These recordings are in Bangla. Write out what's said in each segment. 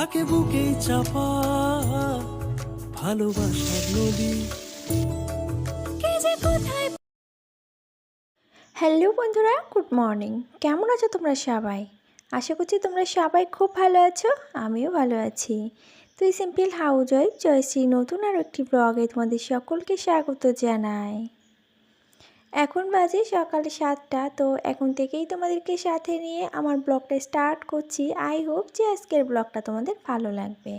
থাকে বুকেই চাপা ভালোবাসার নদী। হ্যালো বন্ধুরা গুড মর্নিং কেমন আছো তোমরা সবাই? আশা করছি তোমরা সবাই খুব ভালো আছো, আমিও ভালো আছি। তুই সিম্পল হাউজ ওয়াইফ জয়শ্রী নতুন আর একটি ব্লগে তোমাদের সকলকে স্বাগত জানাই। এখন বাজে সকাল সাতটা, তো এখন থেকেই তোমাদেরকে সাথে নিয়ে আমার ব্লগটা স্টার্ট করছি। আই হোপ যে আজকের ব্লগটা তোমাদের ভালো লাগবে।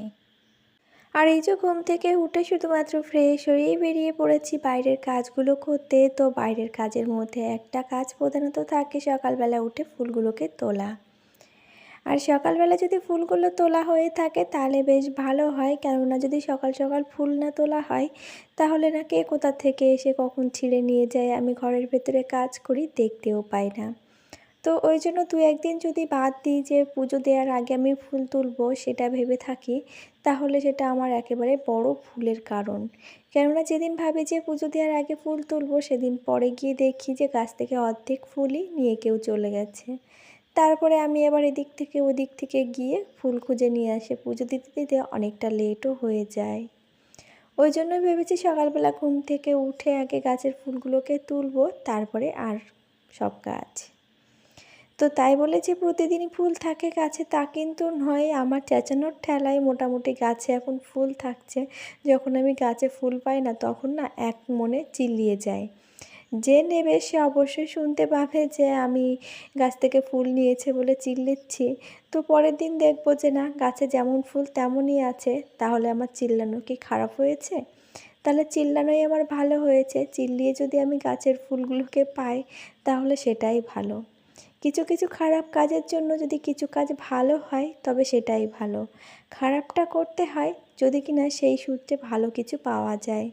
আর এই যে ঘুম থেকে উঠে শুধুমাত্র ফ্রেশ হয়েই বেরিয়ে পড়েছি বাইরের কাজগুলো করতে, তো বাইরের কাজের মধ্যে একটা কাজ প্রধানত থাকে সকালবেলা উঠে ফুলগুলোকে তোলা। আর সকালবেলা যদি ফুলগুলো তোলা হয়ে থাকে তাহলে বেশ ভালো হয়। কেননা যদি সকাল সকাল ফুল না তোলা হয়, তাহলে না কে কোথা থেকে এসে কখন ছিঁড়ে নিয়ে যায়? আমি ঘরের ভেতরে কাজ করি, দেখতেও পাই না। তো ওই জন্য দু একদিন যদি বাদ দিই যে পুজো দেওয়ার আগে আমি ফুল তুলবো, সেটা ভেবে থাকি, তাহলে সেটা আমার একেবারে বড় ভুলের কারণ। কেননা যেদিন ভাবি যে পুজো দেওয়ার আগে ফুল তুলবো, সেদিন পরে গিয়ে দেখি যে গাছ থেকে অর্ধেক ফুলই নিয়ে কেউ চলে গেছে। তারপরে আমি আবার এদিক থেকে ওদিক থেকে গিয়ে ফুল খুঁজে নিয়ে আসে। পুজো দিতে দিতে অনেকটা লেটও হয়ে যায়। ওই জন্য ভেবেছি সকালবেলা ঘুম থেকে উঠে আগে গাছের ফুলগুলোকে তুলবো, তারপরে আর সব গাছ। তো তাই বলে যে প্রতিদিনই ফুল থাকে গাছে, তা কিন্তু নয়। আমার চেঁচানোর ঠেলায় মোটামুটি গাছে এখন ফুল থাকছে। যখন আমি গাছে ফুল পাই না, তখন না এক মনে চিল্লিয়ে যায়। যে নেবে সে অবশ্যই শুনতে পাবে যে আমি গাছ থেকে ফুল নিয়েছে বলে চিল্লিচ্ছি। তো পরের দিন দেখব যে না, গাছে যেমন ফুল তেমনই আছে, তাহলে আমার চিল্লানো কি খারাপ হয়েছে? তাহলে চিল্লানোই আমার ভালো হয়েছে। চিল্লিয়ে যদি আমি গাছের ফুলগুলোকে পাই, তাহলে সেটাই ভালো। কিছু কিছু খারাপ কাজের জন্য যদি কিছু কাজ ভালো হয়, তবে সেটাই ভালো। খারাপটা করতে হয় যদি কিনা সেই সূত্রে ভালো কিছু পাওয়া যায়।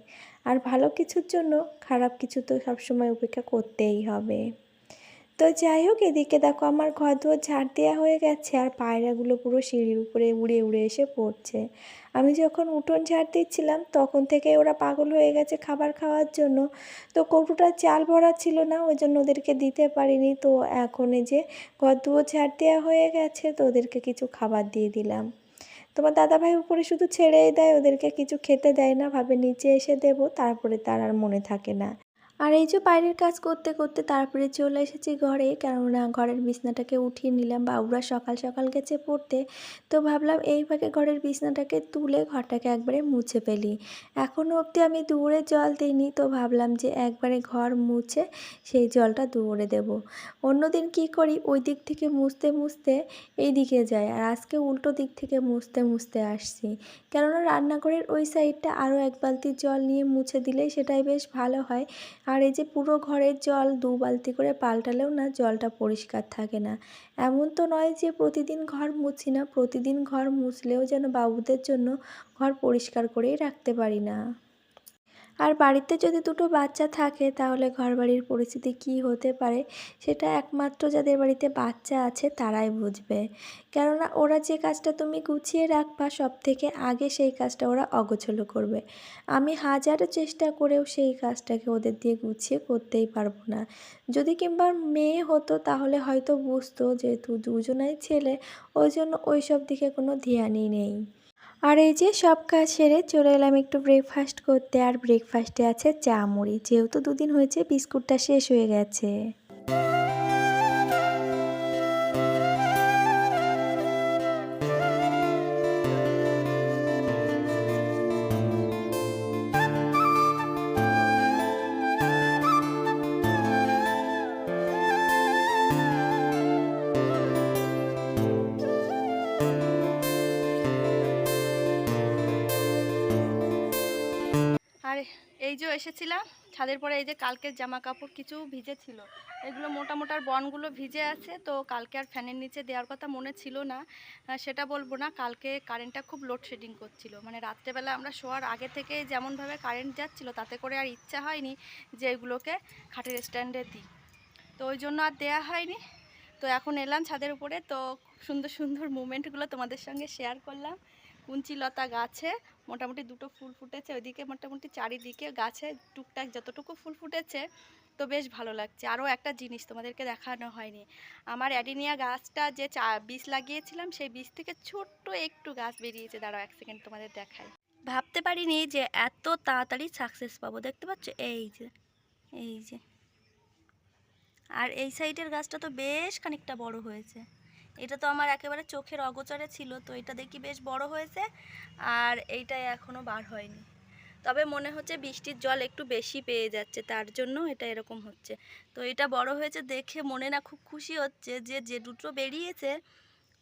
আর ভালো কিছুর জন্য খারাপ কিছু তো সবসময় উপেক্ষা করতেই হবে। তো যাই হোক, এদিকে দেখো আমার ঘর দুয়ার ঝাড় দেওয়া হয়ে গেছে আর পায়রাগুলো পুরো সিঁড়ির উপরে উড়ে উড়ে এসে পড়ছে। আমি যখন উঠোন ঝাড় দিচ্ছিলাম, তখন থেকে ওরা পাগল হয়ে গেছে খাবার খাওয়ার জন্য। তো কৌটোটা চাল ভরা ছিল না, ওই জন্য ওদেরকে দিতে পারিনি। তো এখন যে ঘর দুয়ার ঝাড় দেওয়া হয়ে গেছে, তো ওদেরকে কিছু খাবার দিয়ে দিলাম। তোমার দাদাভাই উপরে শুধু ছেড়েই দেয়, ওদেরকে কিছু খেতে দেয় না, ভাবে নিচে এসে দেবো, তারপরে তার আর মনে থাকে না। আর এই যে বাইরের কাজ করতে করতে তারপরে চলে এসেছি ঘরে। কেননা ঘরের বিছনাটাকে উঠিয়ে নিলাম। বাবুরা সকাল সকাল গেছে পড়তে। তো ভাবলাম এই ঘরের বিছনাটাকে তুলে ঘরটাকে একবারে মুছে ফেলি। এখনও অবধি আমি দূরে জল দিইনি। তো ভাবলাম যে একবারে ঘর মুছে সেই জলটা দৌড়ে দেব। অন্যদিন কি করি? ওই দিক থেকে মুছতে মুছতে এই দিকে যায় আর আজকে উল্টো দিক থেকে মুছতে মুছতে আসছি। কেননা রান্নাঘরের ওই সাইডটা আরও এক বালতি জল নিয়ে মুছে দিলেই সেটাই বেশ ভালো হয়। আর এই যে পুরো ঘরের জল দু বালতি করে পাল্টালেও না জলটা পরিষ্কার থাকে না। এমন তো নয় যে প্রতিদিন ঘর মুছি না, প্রতিদিন ঘর মুছলেও যেন বাবুদের জন্য ঘর পরিষ্কার করেই রাখতে পারি না। আর বাড়িতে যদি দুটো বাচ্চা থাকে, তাহলে ঘরবাড়ির পরিস্থিতি কী হতে পারে সেটা একমাত্র যাদের বাড়িতে বাচ্চা আছে তারাই বুঝবে। কেননা ওরা যে কাজটা তুমি গুছিয়ে রাখবা সব থেকে আগে সেই কাজটা ওরা অগোছলো করবে। আমি হাজার চেষ্টা করেও সেই কাজটাকে ওদের দিয়ে গুছিয়ে করতেই পারব না। যদি কিংবা মেয়ে হতো, তাহলে হয়তো বুঝতো যেহেতু দুজনাই ছেলে, ওই জন্য ওই সব দিকে কোনো ধ্যানই নেই। আর এই যে সব কাজ সেরে চলে এলাম একটু ব্রেকফাস্ট করতে, আর ব্রেকফাস্টে আছে চা মুড়ি। যেহেতু দুদিন হয়েছে, বিস্কুটটা শেষ হয়ে গেছে। এই যে এসেছিলাম, ছাদের পরে এই যে কালকের জামা কাপড় কিছু ভিজে ছিল এগুলো মোটা মোটার বনগুলো ভিজে আছে, তো কালকে আর ফ্যানের নিচে দেওয়ার কথা মনে ছিল না। সেটা বলব না, কালকে কারেন্টটা খুব লোডশেডিং করছিল। মানে রাত্রেবেলা আমরা শোয়ার আগে থেকে যেমনভাবে কারেন্ট যাচ্ছিল, তাতে করে আর ইচ্ছা হয়নি যে এগুলোকে খাটের স্ট্যান্ডে দিই। তো ওই জন্য আর দেয়া হয়নি। তো এখন এলাম ছাদের উপরে, তো সুন্দর সুন্দর মুমেন্টগুলো তোমাদের সঙ্গে শেয়ার করলাম। কুঞ্চিলতা গাছে মোটামুটি দুটো ফুল ফুটেছে, ওইদিকে মোটামুটি চারিদিকে গাছে টুকটাক যতটুকু ফুল ফুটেছে, তো বেশ ভালো লাগছে। আরও একটা জিনিস তোমাদেরকে দেখানো হয়নি। আমার অ্যাডিনিয়া গাছটা যে চা, বীজ লাগিয়েছিলাম, সেই বীজ থেকে ছোট্ট একটু গাছ বেরিয়েছে। দাঁড়াও এক সেকেন্ড তোমাদের দেখায় ভাবতে পারিনি যে এত তাড়াতাড়ি সাকসেস পাবো। দেখতে পাচ্ছ? এই যে এই যে। আর এই সাইডের গাছটা তো বেশ খানিকটা বড় হয়েছে। এটা তো আমার একেবারে চোখের অগোচরে ছিল, তো এটা দেখি বেশ বড় হয়েছে আর এইটাই এখনও বার হয়নি। তবে মনে হচ্ছে বৃষ্টির জল একটু বেশি পেয়ে যাচ্ছে, তার জন্য এটা এরকম হচ্ছে। তো এটা বড় হয়েছে দেখে মনে না খুব খুশি হচ্ছে যে যে দুটো বেরিয়েছে,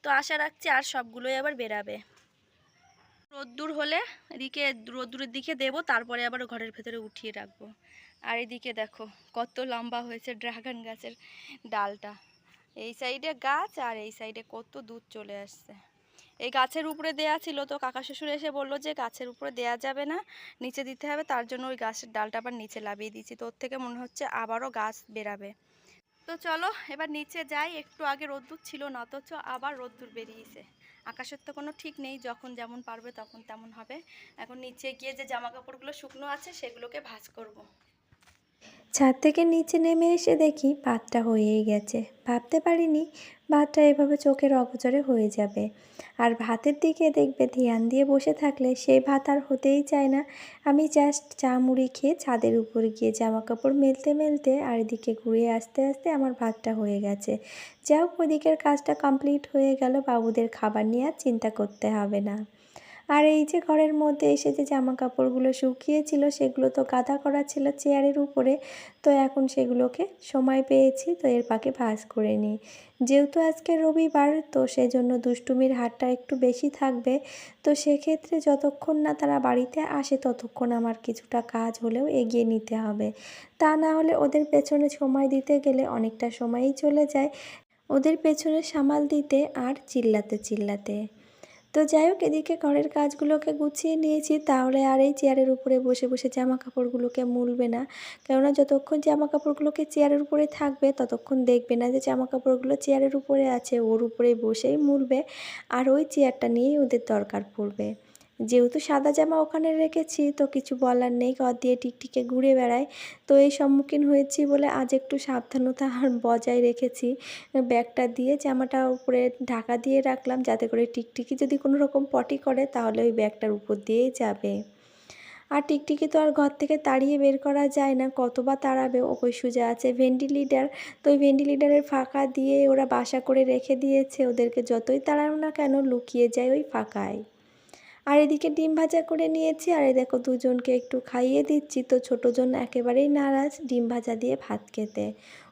তো আশা রাখছি আর সবগুলোই আবার বেরাবে। রোদ্দুর হলে এদিকে রোদ্দুরের দিকে দেবো, তারপরে আবার ঘরের ভেতরে উঠিয়ে রাখব। আর এদিকে দেখো, কত লম্বা হয়েছে ড্রাগন গাছের ডালটা। এই সাইডে গাছ আর এই সাইডে কত দুধ চলে আসছে। এই গাছের উপরে দেয়া ছিল তো কাকা শ্বশুর এসে বলল যে গাছের উপরে দেয়া যাবে না, নিচে দিতে হবে, তার জন্য ওই গাছের ডালটা আবার নিচে লাভিয়ে দিয়েছি। তোর থেকে মনে হচ্ছে আবারও গাছ বেরাবে। তো চলো এবার নিচে যাই, একটু আগে রোদ্দুর ছিল না, অথচ আবার রোদ্দুর বেরিয়েছে। আকাশের তো কোনো ঠিক নেই, যখন যেমন পারবে তখন তেমন হবে। এখন নিচে গিয়ে যে জামা কাপড়গুলো শুকনো আছে সেগুলোকে ভাঁজ করব। ছাদ থেকে নিচে নেমে এসে দেখি ভাতটা হয়েই গেছে। ভাবতে পারিনি ভাতটা এভাবে চোখের অগোচরে হয়ে যাবে। আর ভাতের দিকে দেখবে ধ্যান দিয়ে বসে থাকলে সেই ভাত আর হতেই চায় না। আমি জাস্ট চা মুড়ি খেয়ে ছাদের উপর গিয়ে জামা কাপড় মেলতে মেলতে আর এদিকে ঘুরে আসতে আসতে আমার ভাতটা হয়ে গেছে। যাও ওদিকের কাজটা কমপ্লিট হয়ে গেল। বাবুদের খাবার নিয়ে আর চিন্তা করতে হবে না। আর এই যে ঘরের মধ্যে এসে যে জামা কাপড়গুলো শুকিয়েছিল, সেগুলো তো গাদা করা ছিল চেয়ারের উপরে, তো এখন সেগুলোকে সময় পেয়েছি, তো এর পাকে ভাঁজ করে নিই। যেহেতু আজকে রবিবার, তো সেজন্য দুষ্টুমির হারটা একটু বেশি থাকবে, তো সেক্ষেত্রে যতক্ষণ না তারা বাড়িতে আসে, ততক্ষণ আমার কিছুটা কাজ হলেও এগিয়ে নিতে হবে। তা না হলে ওদের পেছনে সময় দিতে গেলে অনেকটা সময়ই চলে যায়, ওদের পেছনে সামাল দিতে আর চিল্লাতে চিল্লাতে। তো যাই হোক, এদিকে ঘরের কাজগুলোকে গুছিয়ে নিয়েছি। তাহলে আর এই চেয়ারের উপরে বসে বসে জামা কাপড়গুলোকে মুলবে না। কেননা যতক্ষণ জামা কাপড়গুলোকে চেয়ারের উপরে থাকবে, ততক্ষণ দেখবে না যে জামা কাপড়গুলো চেয়ারের উপরে আছে, ওর উপরে বসেই মুলবে। আর ওই চেয়ারটা নিয়েই ওদের দরকার পড়বে। যেহেতু সাদা জামা ওখানে রেখেছি, তো কিছু বলার নেই। ঘর দিয়ে টিকটিকে ঘুরে বেড়ায় তো এই সম্মুখীন হয়েছি বলে আজ একটু সাবধানতা আর বজায় রেখেছি। ব্যাগটা দিয়ে জামাটা উপরে ঢাকা দিয়ে রাখলাম, যাতে করে টিকটিকি যদি কোনো রকম পটি করে, তাহলে ওই ব্যাগটার উপর দিয়েই যাবে। আর টিকটিকি তো আর ঘর থেকে তাড়িয়ে বের করা যায় না, কতবার তাড়াবে? ওই সুজা আছে ভেন্টিলিটার। তো ওই ভেন্টিলিটারের ফাঁকা দিয়ে ওরা বাসা করে রেখে দিয়েছে। ওদেরকে যতই তাড়ানো না কেন, লুকিয়ে যায় ওই ফাঁকায়। আর এদিকে ডিম ভাজা করে নিয়েছি। আর এই দেখো দুজনকে একটু খাইয়ে দিচ্ছি। তো ছোটোজন একেবারেই নারাজ ডিম ভাজা দিয়ে ভাত খেতে।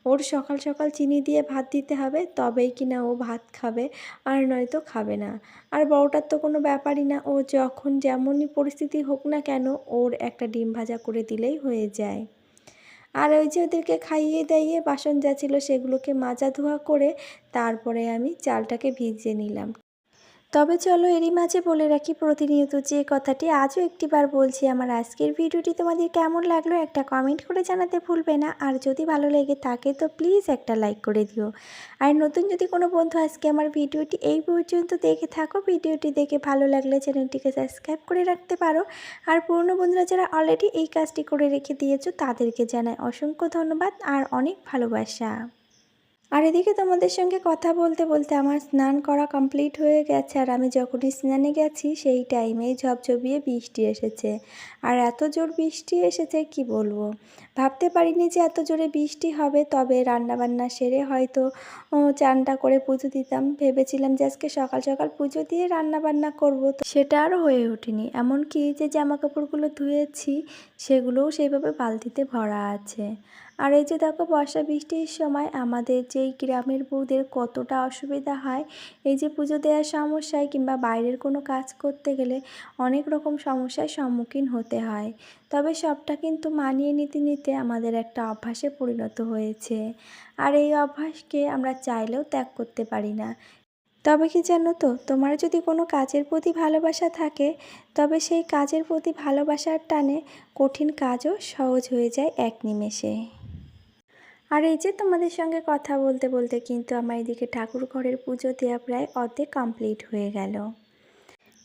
ওর সকাল সকাল চিনি দিয়ে ভাত দিতে হবে, তবেই কিনা ও ভাত খাবে আর নয়তো খাবে না। আর বড়টার তো কোনো ব্যাপারই না, ও যখন যেমনই পরিস্থিতি হোক না কেন ওর একটা ডিম ভাজা করে দিলেই হয়ে যায়। আর ওই যে ওদেরকে খাইয়ে দাইয়ে বাসন যা ছিল সেগুলোকে মাজা ধোয়া করে তারপরে আমি চালটাকে ভিজিয়ে নিলাম। তবে চলো এরই মাঝে বলে রাখি প্রতিনিয়ত যে কথাটি আজও একটিবার বলছি, আমার আজকের ভিডিওটি তোমাদের কেমন লাগল একটা কমেন্ট করে জানাতে ভুলবে না। আর যদি ভালো লেগে থাকে তো প্লিজ একটা লাইক করে দিও। আর নতুন যদি কোনো বন্ধু আজকে আমার ভিডিওটি এই পর্যন্ত দেখে থাকো, ভিডিওটি দেখে ভালো লাগলে চ্যানেলটিকে সাবস্ক্রাইব করে রাখতে পারো। আর পুরনো বন্ধুরা যারা অলরেডি এই কাজটি করে রেখে দিয়েছ, তাদেরকে জানাই অসংখ্য ধন্যবাদ আর অনেক ভালোবাসা। আর এদিকে তোমাদের সঙ্গে কথা বলতে বলতে আমার স্নান করা কমপ্লিট হয়ে গেছে। আর আমি যখনই স্নানে গেছি, সেই টাইমেই ঝপঝপিয়ে বৃষ্টি এসেছে। আর এত জোর বৃষ্টি এসেছে, কি বলব? ভাবতে পারিনি যে এত জোরে বৃষ্টি হবে, তবে রান্নাবান্না সেরে হয়তো চানটা করে পুজো দিতাম। ভেবেছিলাম যে আজকে সকাল সকাল পুজো দিয়ে রান্নাবান্না করব, তো সেটা আরও হয়ে ওঠেনি। এমনকি যে জামা কাপড়গুলো ধুয়েছি, সেগুলোও সেইভাবে বালতিতে ভরা আছে। আর এই যে দেখো বর্ষা বৃষ্টির সময় আমাদের যেই গ্রামের বউদের কতটা অসুবিধা হয়, এই যে পুজো দেওয়ার সমস্যায় কিংবা বাইরের কোনো কাজ করতে গেলে অনেক রকম সমস্যার সম্মুখীন হতে হয়। তবে সবটা কিন্তু মানিয়ে নিতে নিতে আমাদের একটা অভ্যাসে পরিণত হয়েছে। আর এই অভ্যাসকে আমরা চাইলেও ত্যাগ করতে পারি না। তবে কি জানো তো, তোমার যদি কোনো কাজের প্রতি ভালোবাসা থাকে, তবে সেই কাজের প্রতি ভালোবাসার টানে কঠিন কাজও সহজ হয়ে যায় এক নিমেষে। আর এই যে তোমাদের সঙ্গে কথা বলতে বলতে কিন্তু আমার এদিকে ঠাকুর ঘরের পুজো দেওয়া প্রায় অর্ধেক কমপ্লিট হয়ে গেল।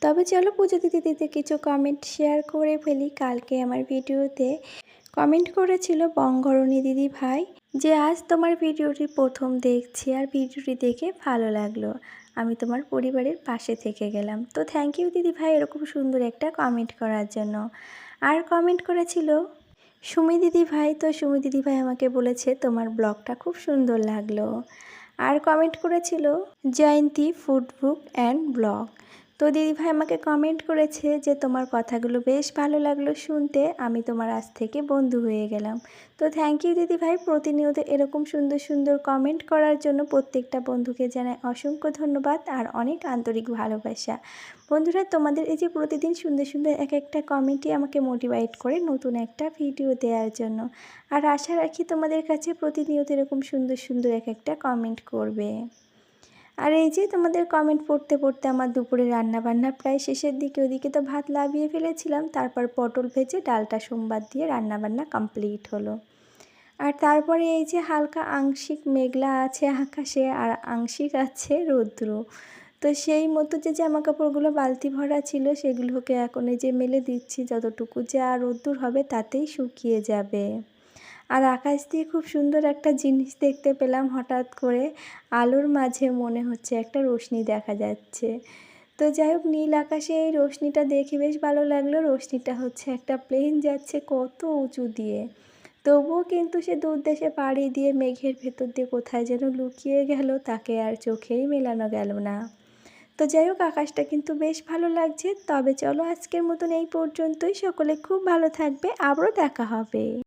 তবে চলো পুজো দিতে দিতে কিছু কমেন্ট শেয়ার করে ফেলি। কালকে আমার ভিডিওতে কমেন্ট করেছিল বঙ্গরণী দিদি ভাই যে, আজ তোমার ভিডিওটি প্রথম দেখছি আর ভিডিওটি দেখে ভালো লাগল। আমি তোমার পরিবারের পাশে থেকে গেলাম। তো থ্যাংক ইউ দিদি ভাই এরকম সুন্দর একটা কমেন্ট করার জন্য। আর কমেন্ট করেছিল সুমি দিদি ভাই, তো সুমি দিদি ভাই আমাকে বলেছে তোমার ব্লগটা খুব সুন্দর লাগল। আর কমেন্ট করেছিল, Jayanti food book and blog তো দিদিভাই আমাকে কমেন্ট করেছে যে তোমার কথাগুলো বেশ ভালো লাগল শুনতে। আমি তোমার আজ থেকে বন্ধু হয়ে গেলাম। তো থ্যাংক ইউ দিদিভাই প্রতিনিয়ত এরকম সুন্দর সুন্দর কমেন্ট করার জন্য প্রত্যেকটা বন্ধুকে জানাই অসংখ্য ধন্যবাদ আর অনেক আন্তরিক ভালোবাসা। বন্ধুরা, তোমাদের এই যে প্রতিদিন সুন্দর সুন্দর এক একটা কমেন্টই আমাকে মোটিভেট করে নতুন একটা ভিডিও দেওয়ার জন্য। আর আশা রাখি তোমাদের কাছে প্রতিনিয়ত এরকম সুন্দর সুন্দর এক একটা কমেন্ট করবে। আর এই যে তোমাদের কমেন্ট পড়তে পড়তে আমার দুপুরে রান্না বান্না প্রায় শেষের দিকে, ওদিকে তো ভাত লাভিয়ে ফেলেছিলাম, তারপর পটল ভেজে ডালটা সোমবার দিয়ে রান্না বান্না কমপ্লিট হলো। আর তারপরে এই যে হালকা আংশিক মেঘলা আছে আকাশে আর আংশিক আছে রৌদ্র। তো সেই মতো যে জামা কাপড়গুলো বালতি ভরা ছিল, সেগুলোকে এখন এই যে মেলে দিচ্ছি, যতটুকু যা রোদ্দুর হবে তাতেই শুকিয়ে যাবে। আর আকাশ দিয়ে খুব সুন্দর একটা জিনিস দেখতে পেলাম হঠাৎ করে। আলোর মাঝে মনে হচ্ছে একটা রোশনি দেখা যাচ্ছে। তো যাই হোক, নীল আকাশে এই রোশনিটা দেখে বেশ ভালো লাগল। রোশনিটা হচ্ছে একটা প্লেন যাচ্ছে কত উঁচু দিয়ে। তবুও কিন্তু সে দূর দেশে পাড়ি দিয়ে মেঘের ভেতর দিয়ে কোথায় যেন লুকিয়ে গেল, তাকে আর চোখেই মেলানো গেল না। তো যাই হোক, আকাশটা কিন্তু বেশ ভালো লাগছে। তবে চলো আজকের মতন এই পর্যন্তই। সকলে খুব ভালো থাকবে। আবারও দেখা হবে।